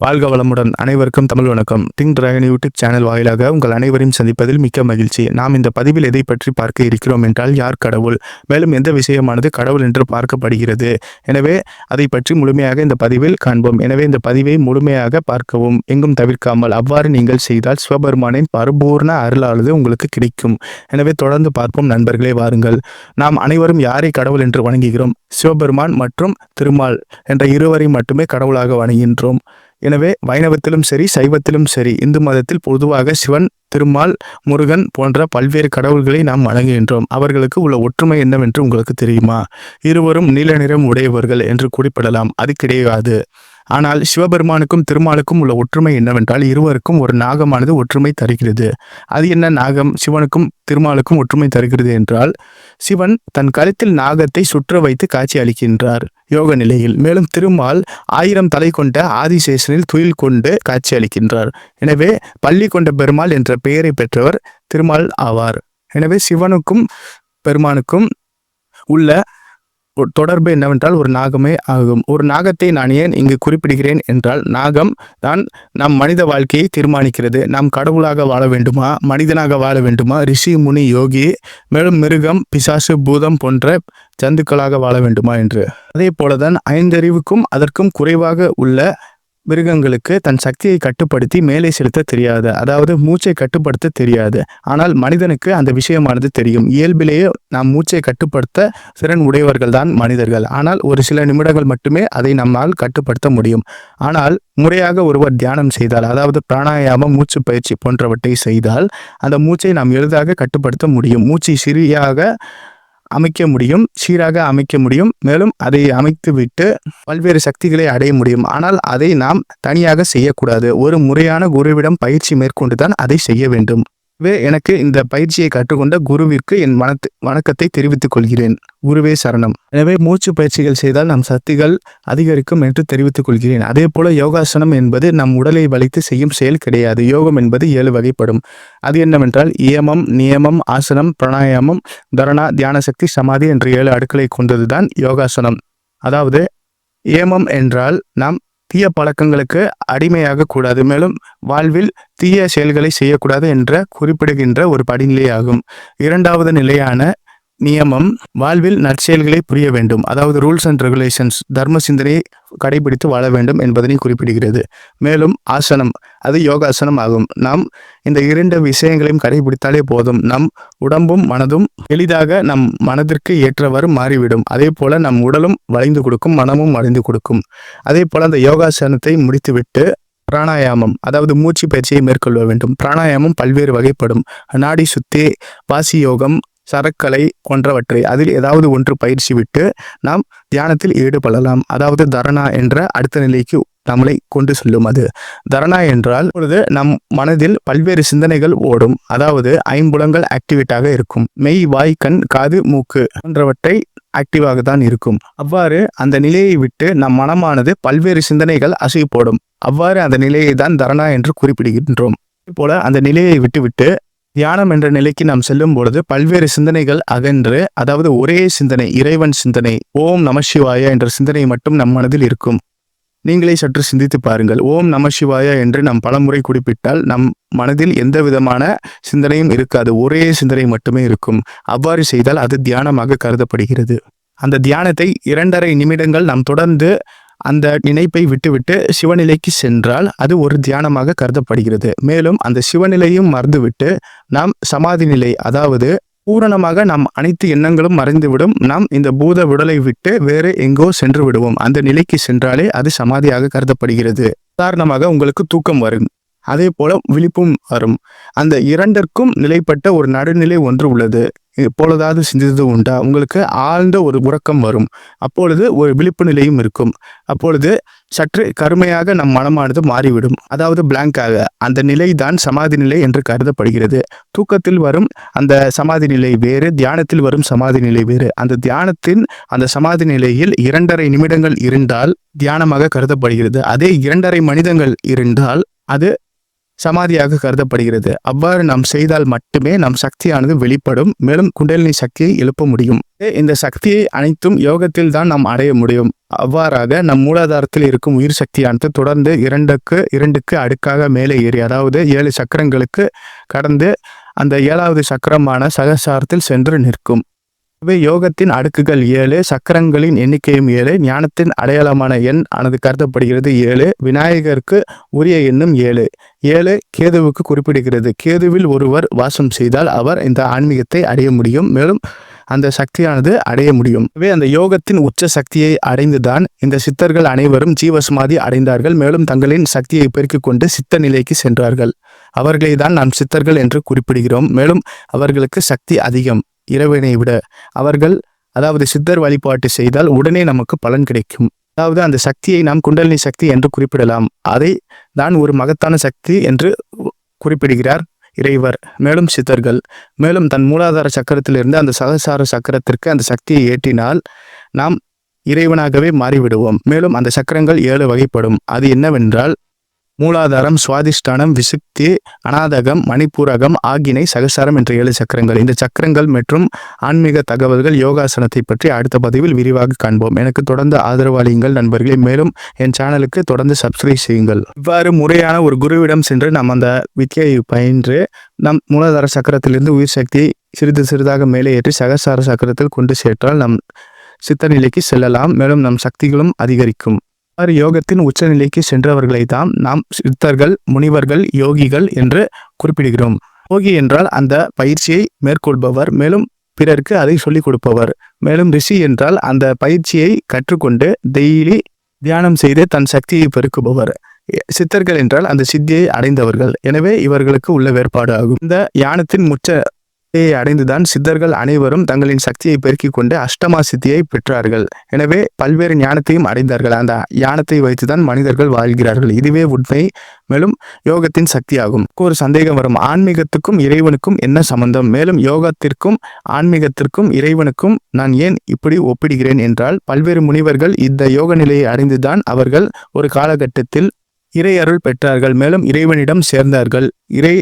வாழ்க வளமுடன். அனைவருக்கும் தமிழ் வணக்கம். திங் டிராகன் யூடியூப் சேனல் வாயிலாக உங்கள் அனைவரையும் சந்திப்பதில் மிக்க மகிழ்ச்சி. நாம் இந்த பதிவில் எதை பற்றி பார்க்க இருக்கிறோம் என்றால் யார் கடவுள்? மேலும் எந்த விஷயமானது கடவுள் என்று பார்க்கப்படுகிறது? எனவே அதை பற்றி முழுமையாக இந்த பதிவில் காண்போம். எனவே இந்த பதிவை முழுமையாக பார்க்கவும். எங்கும் தவிர்க்காமல் அவ்வாறு நீங்கள் செய்தால் சிவபெருமானின் பரிபூர்ண அருளானது உங்களுக்கு கிடைக்கும். எனவே தொடர்ந்து பார்ப்போம். நண்பர்களே வாருங்கள். நாம் அனைவரும் யாரை கடவுள் என்று வணங்குகிறோம்? சிவபெருமான் மற்றும் திருமால் என்ற இருவரை மட்டுமே கடவுளாக வணங்குகின்றோம். எனவே வைணவத்திலும் சரி சைவத்திலும் சரி இந்து மதத்தில் பொதுவாக சிவன் திருமால் முருகன் போன்ற பல்வேறு கடவுள்களை நாம் வணங்குகின்றோம். அவர்களுக்கு உள்ள ஒற்றுமை என்னவென்று உங்களுக்கு தெரியுமா? இருவரும் நீல நிறம் உடையவர்கள் என்று குறிப்பிடலாம். அது கிடையாது. ஆனால் சிவபெருமானுக்கும் திருமாலுக்கும் உள்ள ஒற்றுமை என்னவென்றால் இருவருக்கும் ஒரு நாகமானது ஒற்றுமை தருகிறது. அது என்ன நாகம்? சிவனுக்கும் திருமாலுக்கும் ஒற்றுமை தருகிறது என்றால் சிவன் தன் கருத்தில் நாகத்தை சுற்ற வைத்து காட்சி அளிக்கின்றார். யோக நிலையில் மேலும் திருமால் ஆயிரம் தலை கொண்ட ஆதிசேஷனில் துயில் கொண்டு காட்சி அளிக்கின்றார். எனவே பள்ளி கொண்ட பெருமாள் என்ற பெயரை பெற்றவர் திருமால் ஆவார். எனவே சிவனுக்கும் பெருமானுக்கும் உள்ள தொடர்பு என்னவென்றால் ஒரு நாகமே ஆகும். ஒரு நாகத்தை நான் ஏன் இங்கு குறிப்பிடுகிறேன் என்றால் நாகம் தான் நம் மனித வாழ்க்கையை தீர்மானிக்கிறது. நாம் கடவுளாக வாழ வேண்டுமா? மனிதனாக வாழ வேண்டுமா? ரிஷி முனி யோகி மேலும் மிருகம் பிசாசு பூதம் போன்ற ஜந்துக்களாக வாழ வேண்டுமா என்று. அதே போலதான் ஐந்தறிவுக்கும் அதற்கும் குறைவாக உள்ள மிருகங்களுக்கு தன் சக்தியை கட்டுப்படுத்தி மேலே செலுத்த தெரியாது. அதாவது மூச்சை கட்டுப்படுத்த தெரியாது. ஆனால் மனிதனுக்கு அந்த விஷயமானது தெரியும். இயல்பிலேயே நாம் மூச்சை கட்டுப்படுத்த திறன் உடையவர்கள் தான் மனிதர்கள். ஆனால் ஒரு சில நிமிடங்கள் மட்டுமே அதை நம்மால் கட்டுப்படுத்த முடியும். ஆனால் முறையாக ஒருவர் தியானம் செய்தால் அதாவது பிராணாயாமம் மூச்சு பயிற்சி போன்றவற்றை செய்தால் அந்த மூச்சை நாம் எளிதாக கட்டுப்படுத்த முடியும். மூச்சை சிறியாக அமைக்க முடியும் சீராக அமைக்க முடியும். மேலும் அதை அமைத்துவிட்டு பல்வேறு சக்திகளை அடைய முடியும். ஆனால் அதை நாம் தனியாக செய்யக்கூடாது. ஒரு முறையான குருவிடம் பயிற்சி மேற்கொண்டுதான் அதை செய்ய வேண்டும். வே எனக்கு இந்த பயிற்சியை கற்றுக்கொண்ட குருவிற்கு என் வனத்து வணக்கத்தை தெரிவித்துக் கொள்கிறேன். குருவே சரணம். எனவே மூச்சு பயிற்சிகள் செய்தால் நம் சக்திகள் அதிகரிக்கும் என்று தெரிவித்துக் கொள்கிறேன். அதே போல யோகாசனம் என்பது நம் உடலை வலித்து செய்யும் செயல் கிடையாது. யோகம் என்பது ஏழு வகைப்படும். அது என்னவென்றால் இயமம் நியமம் ஆசனம் பிராணாயாமம் தரணா தியான சக்தி சமாதி என்ற ஏழு அடுக்களை கொண்டதுதான் யோகாசனம். அதாவது ஏமம் என்றால் நாம் தீய பழக்கங்களுக்கு அடிமையாக கூடாது. மேலும் வாழ்வில் தீய செயல்களை செய்யக்கூடாது என்ற குறிப்பிடுகின்ற ஒரு படிநிலை ஆகும் இரண்டாவது நிலையான நியமம் வாழ்வில் நற்செயல்களை புரிய வேண்டும். அதாவது ரூல்ஸ் அண்ட் ரெகுலேஷன்ஸ் தர்ம சிந்தனையை கடைபிடித்து வாழ வேண்டும் என்பதனை குறிப்பிடுகிறது. மேலும் ஆசனம் அது யோகாசனம் ஆகும். நாம் இந்த இரண்டு விஷயங்களையும் கடைபிடித்தாலே போதும். நம் உடம்பும் மனதும் எளிதாக நம் மனதிற்கு ஏற்றவாறு மாறிவிடும். அதே போல நம் உடலும் வளைந்து கொடுக்கும் மனமும் வளைந்து கொடுக்கும். அதே போல அந்த யோகாசனத்தை முடித்துவிட்டு பிராணாயாமம் அதாவது மூச்சு பயிற்சியை மேற்கொள்ள வேண்டும். பிராணாயாமம் பல்வேறு வகைப்படும். நாடி சுத்தி வாசி யோகம் சரக்கலை போன்றவற்றை அதில் ஏதாவது ஒன்று பயிற்சி விட்டு நாம் தியானத்தில் ஈடுபடலாம். அதாவது தரணா என்ற அடுத்த நிலைக்கு நம்மளை கொண்டு செல்லும் அது. தரணா என்றால் பொழுது நம் மனதில் பல்வேறு சிந்தனைகள் ஓடும். அதாவது ஐம்புலங்கள் ஆக்டிவேட்டாக இருக்கும். மெய் வாய் கண் காது மூக்கு போன்றவற்றை ஆக்டிவாக தான் இருக்கும். அவ்வாறு அந்த நிலையை விட்டு நம் மனமானது பல்வேறு சிந்தனைகள் அசை போடும் அவ்வாறு அந்த நிலையை தான் தரணா என்று குறிப்பிடுகின்றோம். போல அந்த நிலையை விட்டுவிட்டு தியானம் என்ற நிலைக்கு நாம் செல்லும் பொழுது பல்வேறு சிந்தனைகள் அகன்று அதாவது ஒரே சிந்தனை இறைவன் சிந்தனை ஓம் நமசிவாய என்ற சிந்தனை மட்டும் நம் மனதில் இருக்கும். நீங்களே சற்று சிந்தித்து பாருங்கள். ஓம் நமசிவாய என்று நாம் பலமுறை குறிப்பிட்டால் நம் மனதில் எந்த விதமான சிந்தனையும் இருக்காது. ஒரே சிந்தனை மட்டுமே இருக்கும். அவ்வாறு செய்தால் அது தியானமாக கருதப்படுகிறது. அந்த தியானத்தை இரண்டரை நிமிடங்கள் நாம் தொடர்ந்து அந்த நினைப்பை விட்டுவிட்டு சிவநிலைக்கு சென்றால் அது ஒரு தியானமாக கருதப்படுகிறது. மேலும் அந்த சிவநிலையும் மறந்துவிட்டு நாம் சமாதி நிலை அதாவது பூரணமாக நாம் அனைத்து எண்ணங்களும் மறைந்துவிடும். நாம் இந்த பூத விடலை விட்டு வேறு எங்கோ சென்று விடுவோம். அந்த நிலைக்கு சென்றாலே அது சமாதியாக கருதப்படுகிறது. உதாரணமாக உங்களுக்கு தூக்கம் வரும். அதே போல விழிப்பும் வரும். அந்த இரண்டிற்கும் நிலைப்பட்ட ஒரு நடுநிலை ஒன்று உள்ளது. எப்பொழுதாவது சிந்தித்தது உண்டா? உங்களுக்கு ஆழ்ந்த ஒரு உறக்கம் வரும். அப்பொழுது ஒரு விழிப்பு நிலையும் இருக்கும். அப்பொழுது சற்று கருமையாக நம் மனமானது மாறிவிடும். அதாவது பிளாங்காக அந்த நிலை தான் சமாதி நிலை என்று கருதப்படுகிறது. தூக்கத்தில் வரும் அந்த சமாதி நிலை வேறு தியானத்தில் வரும் சமாதி நிலை வேறு. அந்த தியானத்தின் அந்த சமாதி நிலையில் இரண்டரை நிமிடங்கள் இருந்தால் தியானமாக கருதப்படுகிறது. அதே இரண்டரை மனிதங்கள் இருந்தால் அது சமாதியாக கருதப்படுகிறது. அவ்வாறு நாம் செய்தால் மட்டுமே நம் சக்தியானது வெளிப்படும். மேலும் குண்டலினி சக்தியை எழுப்ப முடியும். இந்த சக்தியை அனைத்தும் யோகத்தில் தான் நாம் அடைய முடியும். அவ்வாறாக நம் மூலாதாரத்தில் இருக்கும் உயிர் சக்தியானது தொடர்ந்து இரண்டுக்கு இரண்டுக்கு அடுக்காக மேலே ஏறி அதாவது ஏழு சக்கரங்களுக்கு கடந்து அந்த ஏழாவது சக்கரமான சகசாரத்தில் சென்று நிற்கும். இவை யோகத்தின் அடுக்குகள் ஏழு சக்கரங்களின் எண்ணிக்கையும் ஏழு ஞானத்தின் அடையாளமான எண் ஆனது கருதப்படுகிறது ஏழு விநாயகருக்கு உரிய எண்ணும் ஏழு. ஏழு கேதுவுக்கு குறிப்பிடுகிறது. கேதுவில் ஒருவர் வாசம் செய்தால் அவர் இந்த ஆன்மீகத்தை அடைய முடியும் மேலும் அந்த சக்தியானது அடைய முடியும். எனவே அந்த யோகத்தின் உச்ச சக்தியை அடைந்துதான் இந்த சித்தர்கள் அனைவரும் ஜீவசமாதி அடைந்தார்கள் மேலும் தங்களின் சக்தியை பெருக்கிக் கொண்டு சித்த நிலைக்கு சென்றார்கள். அவர்களை தான் நாம் சித்தர்கள் என்று குறிப்பிடுகிறோம் மேலும் அவர்களுக்கு சக்தி அதிகம். இறைவனை விட அவர்கள் அதாவது சித்தர் வழிபாட்டு செய்தால் உடனே நமக்கு பலன் கிடைக்கும். அதாவது அந்த சக்தியை நாம் குண்டலினி சக்தி என்று குறிப்பிடலாம். அதை தான் ஒரு மகத்தான சக்தி என்று குறிப்பிடுகிறார் இறைவர். மேலும் சித்தர்கள் மேலும் தன் மூலாதார சக்கரத்திலிருந்து அந்த சகசார சக்கரத்திற்கு அந்த சக்தியை ஏற்றினால் நாம் இறைவனாகவே மாறிவிடுவோம். மேலும் அந்த சக்கரங்கள் ஏழு வகைப்படும். அது என்னவென்றால் மூலாதாரம் சுவாதிஷ்டானம் விசுக்தி அநாதகம் மணிப்பூரகம் ஆகினை சகசாரம் என்ற ஏழு சக்கரங்கள். இந்த சக்கரங்கள் மற்றும் ஆன்மீக தகவல்கள் யோகாசனத்தை பற்றி அடுத்த பதிவில் விரிவாக காண்போம். எனக்கு தொடர்ந்து ஆதரவாளியுங்கள் நண்பர்களே. மேலும் என் சேனலுக்கு தொடர்ந்து சப்ஸ்கிரைப் செய்யுங்கள். இவ்வாறு முறையான ஒரு குருவிடம் சென்று நாம் அந்த வித்தியை பயின்று நம் மூலாதார சக்கரத்திலிருந்து உயிர் சக்தியை சிறிது சிறிதாக மேலே ஏற்றி சகசார சக்கரத்தில் கொண்டு சேர்த்தால் நம் சித்த நிலைக்கு செல்லலாம். மேலும் நம் சக்திகளும் அதிகரிக்கும். இவ்வாறு யோகத்தின் உச்சநிலைக்கு சென்றவர்களை தான் நாம் சித்தர்கள் முனிவர்கள் யோகிகள் என்று குறிப்பிடுகிறோம். யோகி என்றால் அந்த பயிற்சியை மேற்கொள்பவர் மேலும் பிறருக்கு அதை சொல்லிக் கொடுப்பவர். மேலும் ரிஷி என்றால் அந்த பயிற்சியை கற்றுக்கொண்டு டெய்லி தியானம் செய்து தன் சக்தியை பெருக்குபவர். சித்தர்கள் என்றால் அந்த சித்தியை அடைந்தவர்கள். எனவே இவர்களுக்கு உள்ள வேறுபாடு ஆகும். இந்த யானத்தின் முச்ச சக்தியை அடைந்துதான் சித்தர்கள் அனைவரும் தங்களின் சக்தியை பெருக்கிக் கொண்டு அஷ்டமா சித்தியை பெற்றார்கள். எனவே பல்வேறு ஞானத்தையும் அடைந்தார்கள். அந்த ஞானத்தை வைத்துதான் மனிதர்கள் வாழ்கிறார்கள். இதுவே உண்மை. மேலும் யோகத்தின் சக்தியாகும். ஒரு சந்தேகம் வரும். ஆன்மீகத்துக்கும் இறைவனுக்கும் என்ன சம்பந்தம்? மேலும் யோகத்திற்கும் ஆன்மீகத்திற்கும் இறைவனுக்கும் நான் ஏன் இப்படி ஒப்பிடுகிறேன் என்றால் பல்வேறு முனிவர்கள் இந்த யோக நிலையை அடைந்துதான் அவர்கள் ஒரு காலகட்டத்தில் இறை அருள் பெற்றார்கள். மேலும் இறைவனிடம் சேர்ந்தார்கள். இறை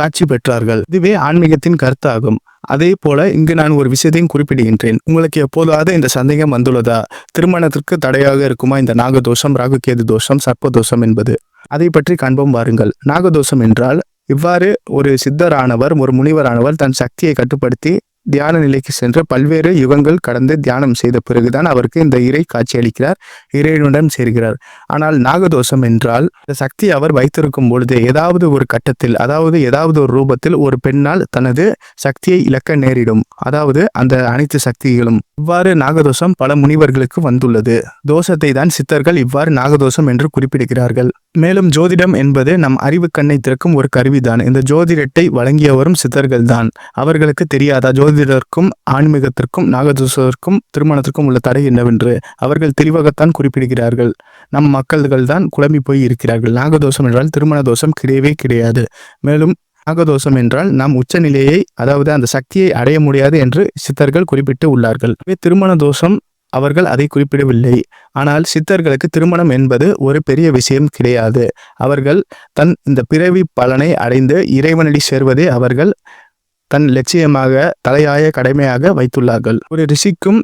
காட்சி பெற்றார்கள். இதுவே ஆன்மீகத்தின் கருத்தாகும். அதே போல இங்கு நான் ஒரு விஷயத்தையும் குறிப்பிடுகின்றேன். உங்களுக்கு எப்போதாவது இந்த சந்தேகம் வந்துள்ளதா? திருமணத்திற்கு தடையாக இருக்குமா இந்த நாகதோஷம் ராகுகேது தோஷம் சர்ப்பதோஷம் என்பது? அதை பற்றி காண்போம் வாருங்கள். நாகதோஷம் என்றால் இவ்வாறு ஒரு சித்தரானவர் ஒரு முனிவரானவர் தன் சக்தியை கட்டுப்படுத்தி தியான நிலைக்கு சென்று பல்வேறு யுகங்கள் கடந்து தியானம் செய்த பிறகுதான் அவருக்கு இந்த இறை காட்சியளிக்கிறார் இறைவனுடன் சேர்கிறார். ஆனால் நாகதோஷம் என்றால் இந்த சக்தி அவர் வைத்திருக்கும் பொழுது ஏதாவது ஒரு கட்டத்தில் அதாவது ஏதாவது ஒரு ரூபத்தில் ஒரு பெண்ணால் தனது சக்தியை இழக்க நேரிடும். அதாவது அந்த அனைத்து சக்திகளும். இவ்வாறு நாகதோஷம் பல முனிவர்களுக்கு வந்துள்ளது. தோஷத்தை தான் சித்தர்கள் இவ்வாறு நாகதோஷம் என்று குறிப்பிடுகிறார்கள். மேலும் ஜோதிடம் என்பது நம் அறிவு கண்ணை திறக்கும் ஒரு கருவிதான். இந்த ஜோதிடத்தை வழங்கியவரும் சித்தர்கள் தான் அவர்களுக்கு தெரியாதா? ஜோதிடருக்கும் ஆன்மீகத்திற்கும் நாகதூசருக்கும் திருமணத்திற்கும் உள்ள தடை என்னவென்று அவர்கள் தெளிவாகத்தான் குறிப்பிடுகிறார்கள். நம் மக்கள்கள் தான் குழம்பி போய் இருக்கிறார்கள். நாகதோஷம் என்றால் திருமண தோஷம் கிடையவே கிடையாது. மேலும் நாகதோஷம் என்றால் நாம் உச்சநிலையை அதாவது அந்த சக்தியை அடைய முடியாது என்று சித்தர்கள் குறிப்பிட்டு உள்ளார்கள். திருமண தோஷம் அவர்கள் அதை குறிப்பிடவில்லை. ஆனால் சித்தர்களுக்கு திருமணம் என்பது ஒரு பெரிய விஷயம் கிடையாது. அவர்கள் தன் இந்த பிறவி பலனை அடைந்து இறைவனடி சேர்வதே அவர்கள் தன் லட்சியமாக தலையாய கடமையாக வைத்துள்ளார்கள். ஒரு ரிஷிக்கும்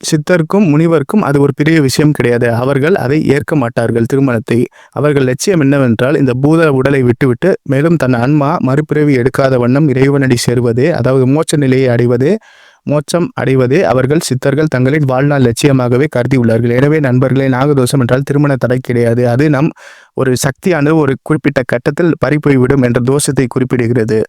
சித்தருக்கும் முனிவருக்கும் அது ஒரு பெரிய விஷயம் கிடையாது. அவர்கள் அதை ஏற்க மாட்டார்கள் திருமணத்தை. அவர்கள் லட்சியம் என்னவென்றால் இந்த பூத உடலை விட்டுவிட்டு மேலும் தன் ஆன்மா மறுபிறவி எடுக்காத வண்ணம் இறைவனடி சேர்வது அதாவது மோட்ச நிலையை அடைவது மோட்சம் அடைவதே அவர்கள் சித்தர்கள் தங்களின் வாழ்நாள் லட்சியமாகவே கருதியுள்ளார்கள். எனவே நண்பர்களே நாகதோஷம் என்றால் திருமண தடை கிடையாது. அது நம் ஒரு சக்தியானது ஒரு குறிப்பிட்ட கட்டத்தில் பறிப்போய்விடும் என்ற தோஷத்தை குறிப்பிடுகிறது.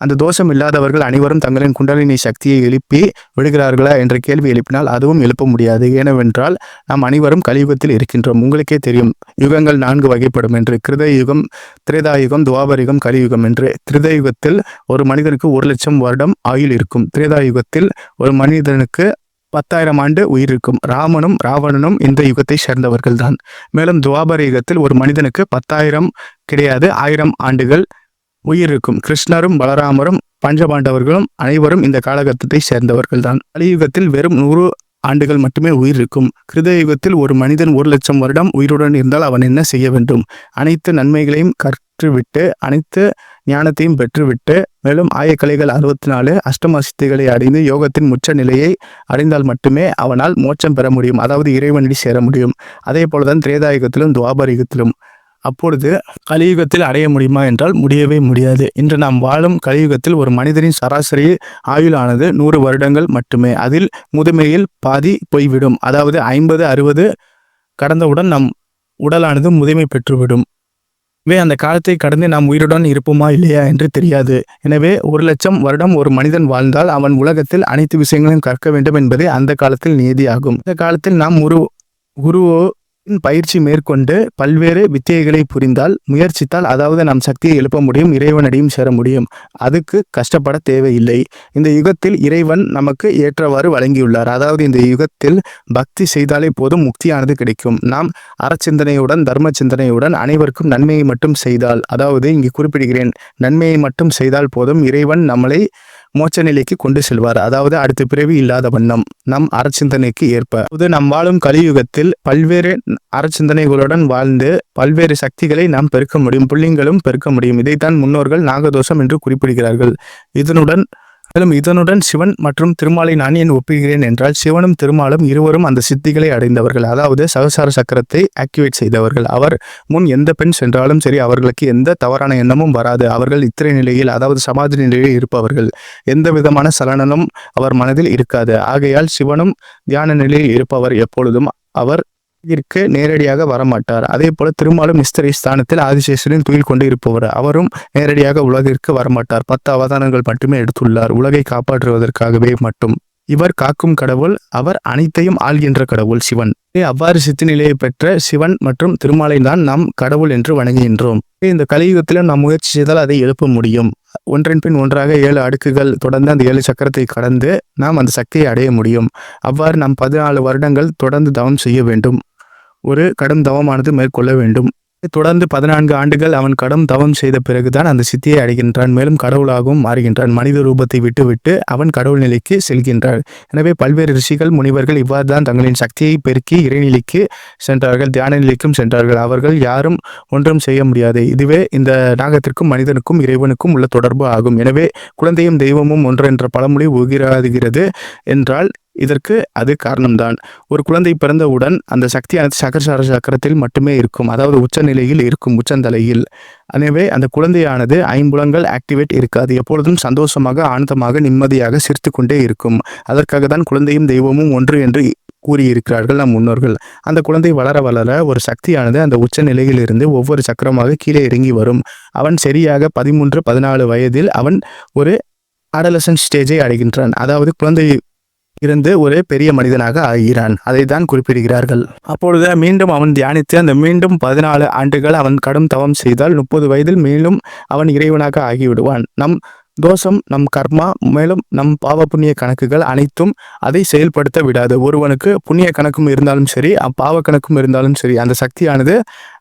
அந்த தோஷம் இல்லாதவர்கள் அனைவரும் தங்களின் குண்டலினி சக்தியை எழுப்பி விடுகிறார்களா என்ற கேள்வி எழுப்பினால் அதுவும் எழுப்ப முடியாது. ஏனவென்றால் நாம் அனைவரும் கலியுகத்தில் இருக்கின்றோம். உங்களுக்கே தெரியும். யுகங்கள் நான்கு வகைப்படும் என்று. கிருத யுகம் திரேதாயுகம் துவாபரிகம் கலியுகம் என்று. திரேதாயுகத்தில் ஒரு மனிதனுக்கு ஒரு லட்சம் வருடம் ஆயுள் இருக்கும். திரேதாயுகத்தில் ஒரு மனிதனுக்கு பத்தாயிரம் ஆண்டு உயிர் இருக்கும். ராமனும் ராவணனும் இந்த யுகத்தை சேர்ந்தவர்கள் தான். மேலும் துவாபர யுகத்தில் ஒரு மனிதனுக்கு பத்தாயிரம் கிடையாது. ஆயிரம் ஆண்டுகள் உயிர் இருக்கும் கிருஷ்ணரும் பலராமரும் பஞ்சபாண்டவர்களும் அனைவரும் இந்த காலகட்டத்தை சேர்ந்தவர்கள் தான் கலியுகத்தில் வெறும் நூறு ஆண்டுகள் மட்டுமே உயிர் இருக்கும் கிருதயுகத்தில் ஒரு மனிதன் ஒரு லட்சம் வருடம் உயிருடன் இருந்தால் அவன் என்ன செய்ய வேண்டும்? அனைத்து நன்மைகளையும் கற்றுவிட்டு அனைத்து ஞானத்தையும் பெற்றுவிட்டு மேலும் ஆயக்கலைகள் அறுபத்தி நாலு அஷ்டம சித்திகளை அடைந்து யோகத்தின் உச்ச நிலையை அடைந்தால் மட்டுமே அவனால் மோட்சம் பெற முடியும். அதாவது இறைவனடி சேர முடியும். அதே போலதான் திரேதாயுகத்திலும் துவாபரிகத்திலும் அப்பொழுது கலியுகத்தில் அடைய முடியுமா என்றால் முடியவே முடியாது. இன்று நாம் வாழும் கலியுகத்தில் ஒரு மனிதனின் சராசரி ஆயுளானது நூறு வருடங்கள் மட்டுமே. அதில் முதுமையில் பாதி போய்விடும். அதாவது ஐம்பது அறுபது கடந்தவுடன் நம் உடலானது முதுமை பெற்றுவிடும். எனவே அந்த காலத்தை கடந்து நாம் உயிருடன் இருப்போமா இல்லையா என்று தெரியாது. எனவே ஒரு லட்சம் வருடம் ஒரு மனிதன் வாழ்ந்தால் அவன் உலகத்தில் அனைத்து விஷயங்களையும் கற்க வேண்டும் என்பதே அந்த காலத்தில் நியதியாகும். இந்த காலத்தில் நாம் ஒரு குருவோ பயிற்சி மேற்கொண்டு பல்வேறு வித்தியைகளை புரிந்தால் முயற்சித்தால் அதாவது நம் சக்தியை எழுப்ப முடியும் இறைவனடியும் சேர முடியும். அதுக்கு கஷ்டப்பட தேவையில்லை. இந்த யுகத்தில் இறைவன் நமக்கு ஏற்றவாறு வழங்கியுள்ளார். அதாவது இந்த யுகத்தில் பக்தி செய்தாலே போதும் முக்தியானது கிடைக்கும். நாம் அறச்சிந்தனையுடன் தர்ம சிந்தனையுடன் அனைவருக்கும் நன்மையை மட்டும் செய்தால் அதாவது இங்கு குறிப்பிடுகிறேன் நன்மையை மட்டும் செய்தால் போதும் இறைவன் நம்மளை மோட்ச நிலைக்கு கொண்டு செல்வார். அதாவது அடுத்த பிறவி இல்லாத வண்ணம் நம் அறச்சிந்தனைக்கு ஏற்ப. இது நம் வாழும் கலியுகத்தில் பல்வேறு அறச்சிந்தனைகளுடன் வாழ்ந்து பல்வேறு சக்திகளை நாம் பெருக்க முடியும் புள்ளிங்களும் பெருக்க முடியும். இதைத்தான் முன்னோர்கள் நாகதோஷம் என்று குறிப்பிடுகிறார்கள். இதனுடன் மேலும் இதனுடன் சிவன் மற்றும் திருமாலை நான் ஏன் ஒப்புகிறேன் என்றால் சிவனும் திருமாலும் இருவரும் அந்த சித்திகளை அடைந்தவர்கள். அதாவது சகசார சக்கரத்தை ஆக்டிவேட் செய்தவர்கள். அவர் முன் எந்த பெண் சென்றாலும் சரி அவர்களுக்கு எந்த தவறான எண்ணமும் வராது. அவர்கள் இத்திரை நிலையில் அதாவது சமாதி நிலையில் இருப்பவர்கள். எந்த விதமான சலனனும் அவர் மனதில் இருக்காது. ஆகையால் சிவனும் தியான நிலையில் இருப்பவர் எப்பொழுதும் அவர் இருக்கு நேரடியாக வரமாட்டார். அதே போல திருமாலும் நிஸ்தரி ஸ்தானத்தில் ஆதிசேஷனின் துயில் கொண்டு இருப்பவர். அவரும் நேரடியாக உலகிற்கு வரமாட்டார். பத்து அவதானங்கள் மட்டுமே எடுத்துள்ளார். உலகை காப்பாற்றுவதற்காகவே மட்டும். இவர் காக்கும் கடவுள் அவர் அனைத்தையும் ஆள்கின்ற கடவுள் சிவன். அவ்வாறு சித்து நிலையை பெற்ற சிவன் மற்றும் திருமாலை தான் நாம் கடவுள் என்று வணங்குகின்றோம். இந்த கலியுகத்திலும் நாம் முயற்சி செய்தால் அதை எழுப்ப முடியும். ஒன்றின் பின் ஒன்றாக ஏழு அடுக்குகள் தொடர்ந்து அந்த ஏழு சக்கரத்தை கடந்து நாம் அந்த சக்தியை அடைய முடியும். அவ்வாறு நாம் பதினாலு வருடங்கள் தொடர்ந்து தவம் செய்ய வேண்டும். ஒரு கடும் தவமானது மேற்கொள்ள வேண்டும். தொடர்ந்து பதினான்கு ஆண்டுகள் அவன் கடும் தவம் செய்த பிறகுதான் அந்த சித்தியை அடைகின்றான். மேலும் கடவுளாகவும் மாறுகின்றான். மனித ரூபத்தை விட்டுவிட்டு அவன் கடவுள் நிலைக்கு செல்கின்றான் எனவே பல்வேறு ரிஷிகள் முனிவர்கள் இவ்வாறு தான் தங்களின் சக்தியை பெருக்கி இறைநிலைக்கு சென்றார்கள். தியான நிலைக்கும் சென்றார்கள். அவர்கள் யாரும் ஒன்றும் செய்ய முடியாது. இதுவே இந்த நாகத்திற்கும் மனிதனுக்கும் இறைவனுக்கும் உள்ள தொடர்பு ஆகும். எனவே குழந்தையும் தெய்வமும் ஒன்று என்ற பழமொழி உகிராதுகிறது என்றால் இதற்கு அது காரணம்தான். ஒரு குழந்தை பிறந்தவுடன் அந்த சக்தியானது சகசார சக்கரத்தில் மட்டுமே இருக்கும். அதாவது உச்சநிலையில் இருக்கும் உச்சந்தலையில். எனவே அந்த குழந்தையானது ஐம்புலங்கள் ஆக்டிவேட் இருக்காது. எப்பொழுதும் சந்தோஷமாக ஆனந்தமாக நிம்மதியாக சிரித்து கொண்டே இருக்கும். அதற்காக தான் குழந்தையும் தெய்வமும் ஒன்று என்று கூறியிருக்கிறார்கள் நம் முன்னோர்கள். அந்த குழந்தை வளர வளர ஒரு சக்தியானது அந்த உச்ச நிலையிலிருந்து ஒவ்வொரு சக்கரமாக கீழே இறங்கி வரும். அவன் சரியாக பதிமூன்று பதினாலு வயதில் அவன் ஒரு அடலசன் ஸ்டேஜை அடைகின்றான். அதாவது குழந்தை இருந்து ஒரு பெரிய மனிதனாக ஆகிறான். அதை தான் குறிப்பிடுகிறார்கள். அப்பொழுது மீண்டும் அவன் தியானித்து அந்த மீண்டும் பதினாலு ஆண்டுகள் அவன் கடும் தவம் செய்தால் முப்பது வயதில் மேலும் அவன் இறைவனாக ஆகிவிடுவான். நம் தோஷம் நம் கர்மா மேலும் நம் பாவ புண்ணிய கணக்குகள் அனைத்தும் அதை செயல்படுத்த விடாது. ஒருவனுக்கு புண்ணிய கணக்கும் இருந்தாலும் சரி பாவ கணக்கும் இருந்தாலும் சரி அந்த சக்தியானது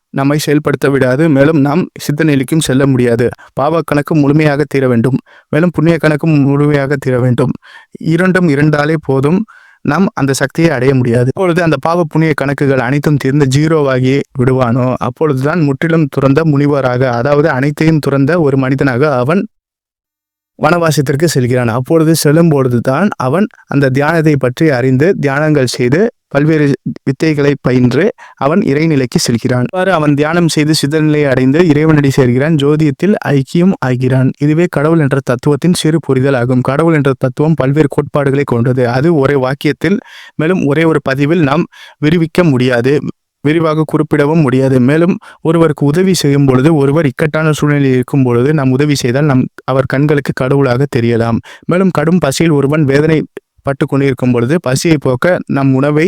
நம்மை செயல்படுத்த விடாது. மேலும் நாம் சித்த நிலைக்கும் செல்ல முடியாது. பாவ கணக்கு முழுமையாக தீர வேண்டும். மேலும் புண்ணிய கணக்கும் முழுமையாக தீர வேண்டும். இரண்டும் இரண்டாலே போதும். நாம் அந்த சக்தியை அடைய முடியாது. அப்பொழுது அந்த பாவ புண்ணிய கணக்குகள் அனைத்தும் தீர்ந்து ஜீரோவாகி விடுவானோ? அப்பொழுதுதான் முற்றிலும் துறந்த முனிவராக அதாவது அனைத்தையும் துறந்த ஒரு மனிதனாக அவன் வனவாசத்திற்கு செல்கிறான். அப்பொழுது செல்லும்பொழுது தான் அவன் அந்த தியானத்தை பற்றி அறிந்து தியானங்கள் செய்து பல்வேறு வித்தைகளை பயின்று அவன் இறைநிலைக்கு செல்கிறான். இவ்வாறு அவன் தியானம் செய்து சிதநிலையை அடைந்து இறைவனடி சேர்கிறான். ஜோதியத்தில் ஐக்கியம் ஆகிறான். இதுவே கடவுள் என்ற தத்துவத்தின் சிறு புரிதல் ஆகும் கடவுள் என்ற தத்துவம் பல்வேறு கோட்பாடுகளை கொண்டது. அது ஒரே வாக்கியத்தில் மேலும் ஒரே ஒரு பதிவில் நாம் விரிவிக்க முடியாது. விரிவாக குறிப்பிடவும் முடியாது. மேலும் ஒருவருக்கு உதவி செய்யும் பொழுது ஒருவர் இக்கட்டான சூழ்நிலையில் இருக்கும் பொழுது நாம் உதவி செய்தால் நம் அவர் கண்களுக்கு கடவுளாக தெரியலாம். மேலும் கடும் பசியில் ஒருவன் வேதனை பட்டு கொண்டிருக்கும் பொழுது பசியை போக்க நம் உணவை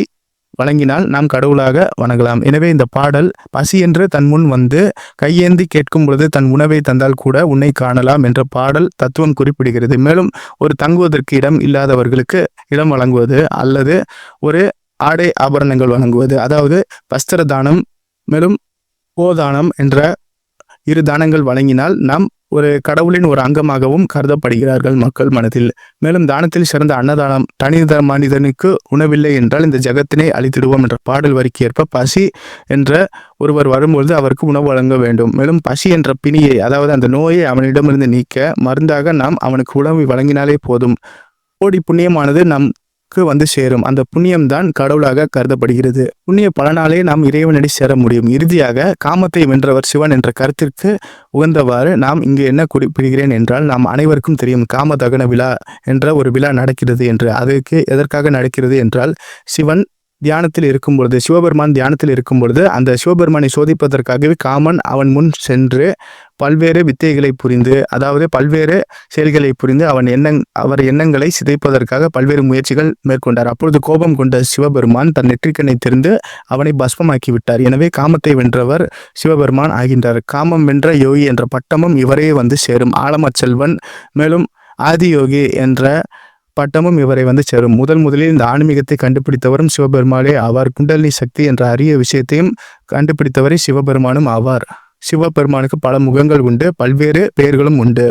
வழங்கினால் நாம் கடவுளாக வணங்கலாம். எனவே இந்த பாடல் பசி என்று தன் முன் வந்து கையேந்தி கேட்கும் பொழுது தன் உணவை தந்தால் கூட உன்னை காணலாம் என்ற பாடல் தத்துவம் குறிப்பிடுகிறது. மேலும் ஒரு தங்குவதற்கு இடம் இல்லாதவர்களுக்கு இடம் வழங்குவது அல்லது ஒரு ஆடை ஆபரணங்கள் வழங்குவது. அதாவது வஸ்திர தானம் மேலும் கோதானம் என்ற இரு தானங்கள் வழங்கினால் நாம் ஒரு கடவுளின் ஒரு அங்கமாகவும் கருதப்படுகிறார்கள் மக்கள் மனதில். மேலும் தானத்தில் சிறந்த அன்னதானம் தனித மனிதனுக்கு உணவில்லை என்றால் இந்த ஜகத்தினை அழித்திடுவோம் என்ற பாடல் வரிக்கு ஏற்ப பசி என்ற ஒருவர் வரும்பொழுது அவருக்கு உணவு வழங்க வேண்டும். மேலும் பசி என்ற பிணியை அதாவது அந்த நோயை அவனிடமிருந்து நீக்க மருந்தாக நாம் அவனுக்கு உணவு வழங்கினாலே போதும். கோடி புண்ணியமானது நம் நமக்கு வந்து சேரும். அந்த புண்ணியம்தான் கடவுளாக கருதப்படுகிறது. புண்ணிய பலனாலே நாம் இறைவனடி சேர முடியும். இறுதியாக காமத்தை வென்றவர் சிவன் என்ற கருத்திற்கு உகந்தவாறு நாம் இங்கு என்ன குறிப்பிடுகிறேன் என்றால் நாம் அனைவருக்கும் தெரியும் காம தகன விழா என்ற ஒரு விழா நடக்கிறது என்று. அதற்கு எதற்காக நடக்கிறது என்றால் சிவன் தியானத்தில் இருக்கும் பொழுது சிவபெருமான் தியானத்தில் இருக்கும் பொழுது அந்த சிவபெருமானை சோதிப்பதற்காகவே காமன் அவன் முன் சென்று பல்வேறு வித்தைகளை புரிந்து அதாவது பல்வேறு செயல்களை புரிந்து அவன் எண்ணங் அவர் எண்ணங்களை சிதைப்பதற்காக பல்வேறு முயற்சிகள் மேற்கொண்டார். அப்பொழுது கோபம் கொண்ட சிவபெருமான் தன் நெற்றிக்கண்ணை திறந்து அவனை பஸ்மமாக்கி விட்டார். எனவே காமத்தை வென்றவர் சிவபெருமான் ஆகின்றார். காமம் வென்ற யோகி என்ற பட்டமும் இவரே வந்து சேரும். ஆலமச் செல்வன் மேலும் ஆதியோகி என்ற பட்டமும் இவரை வந்து சேரும். முதல் முதலில் இந்த ஆன்மீகத்தை கண்டுபிடித்தவரும் சிவபெருமானே ஆவார். குண்டலினி சக்தி என்ற அரிய விஷயத்தையும் கண்டுபிடித்தவரை சிவபெருமானும் ஆவார். சிவபெருமானுக்கு பல முகங்கள் உண்டு பல்வேறு பெயர்களும் உண்டு.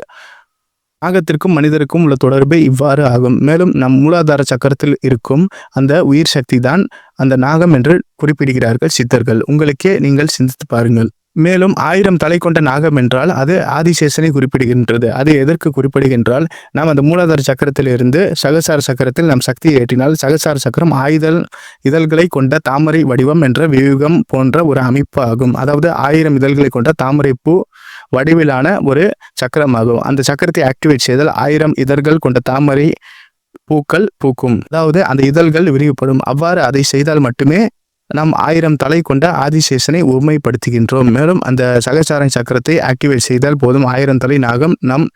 நாகத்திற்கும் மனிதருக்கும் உள்ள தொடர்பு இவ்வாறு ஆகும். மேலும் நம் மூலாதார சக்கரத்தில் இருக்கும் அந்த உயிர் சக்தி தான் அந்த நாகம் என்று குறிப்பிடுகிறார்கள் சித்தர்கள். உங்களுக்கே நீங்கள் சிந்தித்து பாருங்கள். மேலும் ஆயிரம் தலை கொண்ட நாகம் என்றால் அது ஆதிசேஷனை குறிப்பிடுகின்றது. அது எதற்கு குறிப்பிடுகின்றால் நாம் அந்த மூலாதார சக்கரத்திலிருந்து சகசார சக்கரத்தில் நாம் சக்தியை ஏற்றினால் சகசார சக்கரம் ஆயுதல் இதழ்களை கொண்ட தாமரை வடிவம் என்ற வியூகம் போன்ற ஒரு அமைப்பு ஆகும் அதாவது ஆயிரம் இதழ்களை கொண்ட தாமரை பூ வடிவிலான ஒரு சக்கரமாகும். அந்த சக்கரத்தை ஆக்டிவேட் செய்தால் ஆயிரம் இதழ்கள் கொண்ட தாமரை பூக்கள் பூக்கும். அதாவது அந்த இதழ்கள் விரிவுபடும். அவ்வாறு அதை செய்தால் மட்டுமே நாம் ஆயிரம் தலை கொண்ட ஆதிசேஷனை உண்மைப்படுத்துகின்றோம் மேலும் அந்த சகசார சக்கரத்தை ஆக்டிவேட் செய்தால் போதும். ஆயிரம் தலை நாகம் நம்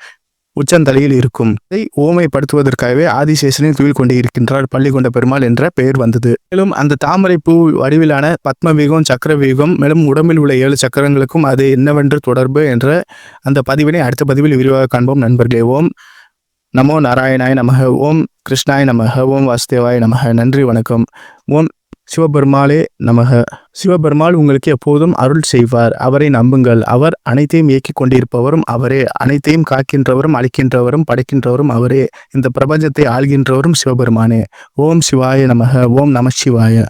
உச்சந்தலையில் இருக்கும். இதை ஓமைப்படுத்துவதற்காகவே ஆதிசேஷனை துயில் கொண்டு இருக்கின்றார் பள்ளிகொண்ட பெருமாள் என்ற பெயர் வந்தது. மேலும் அந்த தாமரை பூ வடிவிலான பத்மவீகம் சக்கரவீகம் மேலும் உடம்பில் உள்ள ஏழு சக்கரங்களுக்கும் அது என்னவென்று தொடர்பு என்ற அந்த பதிவினை அடுத்த பதிவில் விரிவாக காண்போம். நண்பர்களே ஓம் நமோ நாராயணாய நமக ஓம் கிருஷ்ணாய் நமக ஓம் வாசுதேவாய் நமக. நன்றி வணக்கம். ஓம் சிவபெருமாளே நமக. சிவபெருமாள் உங்களுக்கு எப்போதும் அருள் செய்வார். அவரை நம்புங்கள். அவர் அனைத்தையும் இயக்கிக் கொண்டிருப்பவரும் அவரே. அனைத்தையும் காக்கின்றவரும் அழிக்கின்றவரும் படைக்கின்றவரும் அவரே. இந்த பிரபஞ்சத்தை ஆள்கின்றவரும் சிவபெருமானே. ஓம் சிவாய நமக. ஓம் நம சிவாய.